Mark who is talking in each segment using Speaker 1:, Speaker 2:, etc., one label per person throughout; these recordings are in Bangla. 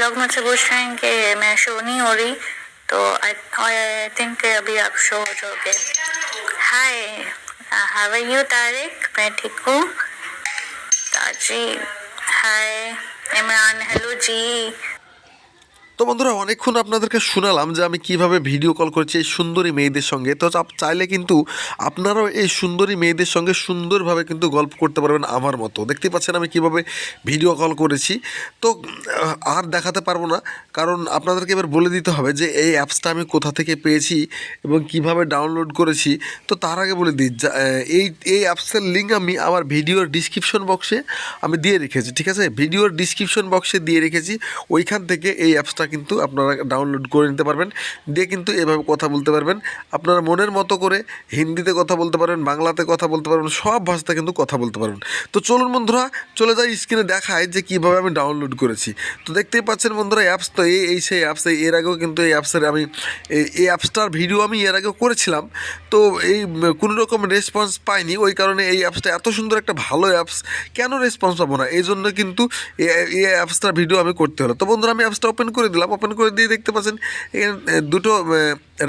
Speaker 1: लोग मुझसे पूछ रहे हैं कि मैं शो नहीं हो रही तो आई थिंक अभी आप शो हो जाओगे। Hi how are you Tarik मैं ठीक हूँ। ताजी हाय इमरान हेलो जी।
Speaker 2: তো বন্ধুরা, অনেকক্ষণ আপনাদেরকে শোনালাম যে আমি কীভাবে ভিডিও কল করেছি এই সুন্দরী মেয়েদের সঙ্গে। তো চাইলে কিন্তু আপনারাও এই সুন্দরী মেয়েদের সঙ্গে সুন্দরভাবে কিন্তু গল্প করতে পারবেন আমার মতো। দেখতে পাচ্ছেন আমি কীভাবে ভিডিও কল করেছি। তো আর দেখাতে পারব না, কারণ আপনাদেরকে এবার বলে দিতে হবে যে এই অ্যাপসটা আমি কোথা থেকে পেয়েছি এবং কীভাবে ডাউনলোড করেছি। তো তার আগে বলে দিই এই এই অ্যাপসের লিঙ্ক আমি আমার ভিডিওর ডিসক্রিপশন বক্সে আমি দিয়ে রেখেছি, ঠিক আছে? ভিডিওর ডিসক্রিপশন বক্সে দিয়ে রেখেছি। ওইখান থেকে এই অ্যাপসটা কিন্তু আপনারা ডাউনলোড করে নিতে পারবেন। দিয়ে কিন্তু এভাবে কথা বলতে পারবেন। আপনারা মনের মতো করে হিন্দিতে কথা বলতে পারবেন, বাংলাতে কথা বলতে পারবেন, সব ভাষাতে কিন্তু কথা বলতে পারবেন। তো চলুন বন্ধুরা, চলে যাই স্ক্রিনে দেখায় যে কীভাবে আমি ডাউনলোড করেছি। তো দেখতেই পাচ্ছেন বন্ধুরা অ্যাপস তো এই এই সেই অ্যাপস এর আগেও কিন্তু এই অ্যাপসের আমি, এই- অ্যাপসটার ভিডিও আমি এর আগেও করেছিলাম। তো এই, কোনো রকম রেসপন্স পাইনি, ওই কারণে এই অ্যাপসটা এত সুন্দর একটা ভালো অ্যাপস কেন রেসপন্স পাবো না? এই জন্য কিন্তু এই অ্যাপসটার ভিডিও আমি করতে হলো। তো বন্ধুরা, আমি অ্যাপসটা ওপেন করে দিলাম। ওপেন করে দিয়ে দেখতে পাচ্ছেন। এখানে দুটো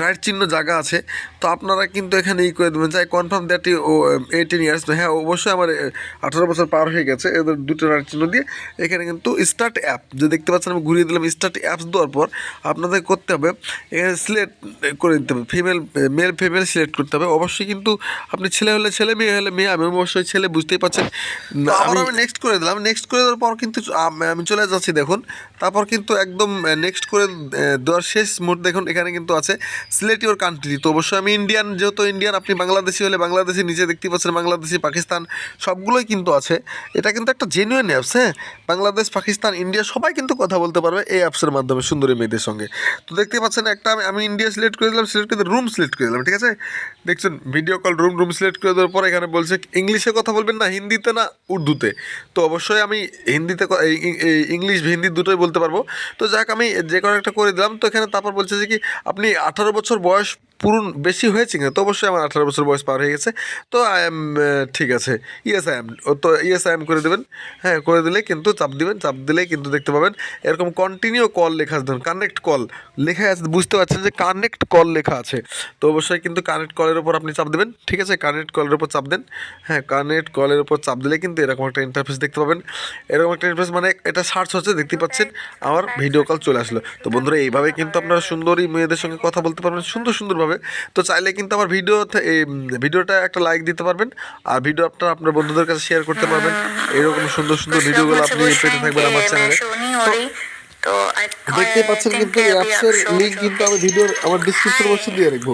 Speaker 2: রাইট চিহ্ন জায়গা আছে। তো আপনারা কিন্তু এখানে ই করে দেবেন যাই কনফার্ম দ্যাট ও এইটিন ইয়ার্স হ্যাঁ অবশ্যই আমার আঠারো বছর পার হয়ে গেছে এদের দুটো রাইট চিহ্ন দিয়ে। এখানে কিন্তু স্টার্ট অ্যাপ যে দেখতে পাচ্ছেন আমি ঘুরিয়ে দিলাম স্টার্ট অ্যাপস দেওয়ার পর আপনাদের করতে হবে এখানে সিলেক্ট করে দিতে হবে। ফিমেল মেল ফিমেল সিলেক্ট করতে হবে। অবশ্যই কিন্তু আপনি ছেলে হলে ছেলে মেয়ে হলে মেয়ে আমি অবশ্যই ছেলে বুঝতেই পারছেন। আমি নেক্সট করে দিলাম। নেক্সট করে দেওয়ার পর কিন্তু আমি চলে যাচ্ছি দেখুন। তারপর কিন্তু একদম নেক্সট করে দেওয়ার শেষ মুহূর্তে দেখুন এখানে কিন্তু আছে সিলেক্ট ইউর কান্ট্রি তো অবশ্যই আমি ইন্ডিয়ান যেহেতু ইন্ডিয়ান আপনি বাংলাদেশি হলে বাংলাদেশি নিচে দেখতে পাচ্ছেন বাংলাদেশি, পাকিস্তান, সবগুলোই কিন্তু আছে। এটা কিন্তু একটা জেনুইন অ্যাপস হ্যাঁ? বাংলাদেশ, পাকিস্তান ইন্ডিয়া সবাই কিন্তু কথা বলতে পারবে এই অ্যাপসের মাধ্যমে সুন্দরী মেয়েদের সঙ্গে। তো দেখতে পাচ্ছেন একটা, আমি ইন্ডিয়া সিলেক্ট করে দিলাম সিলেক্ট করে রুম সিলেক্ট করে দিলাম, ঠিক আছে? দেখছেন video call room room select করে দেওয়ার পর এখানে বলছে ইংলিশে কথা বলবেন না, হিন্দিতে না উর্দুতে। তো অবশ্যই আমি হিন্দিতে ইংলিশ হিন্দি দুটোই বলতে পারব। তো যাক, আমি যে কোনো একটা করে দিলাম, তো এখানে তারপর বলছে যে কি, আপনি আঠারো বছর বয়স পূরণ বেশি হয়েছে কিনা তো অবশ্যই আমার আঠারো বছর বয়স পার হয়ে গেছে। তো আই এম ঠিক আছে। ইয়েস আই এম তো ইয়েস আই এম করে দেবেন। হ্যাঁ করে দিলে কিন্তু চাপ দিবেন, চাপ দিলে কিন্তু দেখতে পাবেন। এরকম কন্টিনিউ কল লেখা আছে, ধরুন কানেক্ট কল লেখা আছে, বুঝতে পারছেন যে কানেক্ট কল লেখা আছে। তো অবশ্যই কিন্তু কানেক্ট কলের উপর আপনি চাপ দেবেন, ঠিক আছে? কানেক্ট কলের উপর চাপ দেন। হ্যাঁ কানেক্ট কলের উপর চাপ দিলে কিন্তু এরকম একটা ইন্টারফেস দেখতে পাবেন। এরকম একটা ইন্টারফেস মানে এটা সার্চ হচ্ছে, দেখতে পাচ্ছেন, আমার ভিডিও কল চলে আসলো। তো বন্ধুরা, এইভাবে কিন্তু আপনারা সুন্দরী মেয়েদের সঙ্গে কথা বলতে পারবেন, সুন্দর সুন্দরভাবে হবে। তো চাইলে কিন্তু আমার ভিডিও ভিডিওটা একটা লাইক দিতে পারবেন। আর ভিডিও আপনার আপনার বন্ধুদের কাছে শেয়ার করতে পারবেন। এরকম সুন্দর সুন্দর ভিডিওগুলো আপনি পেতে থাকবেন আমার চ্যানেলে দেখতে পাচ্ছেন কিন্তু অ্যাপসের লিঙ্ক কিন্তু আমি ভিডিওর আমার ডিসক্রিপশন বক্সে দিয়ে রাখব।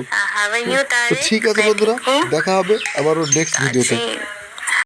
Speaker 2: ঠিক আছে বন্ধুরা দেখা হবে আবারও নেক্সট ভিডিওতে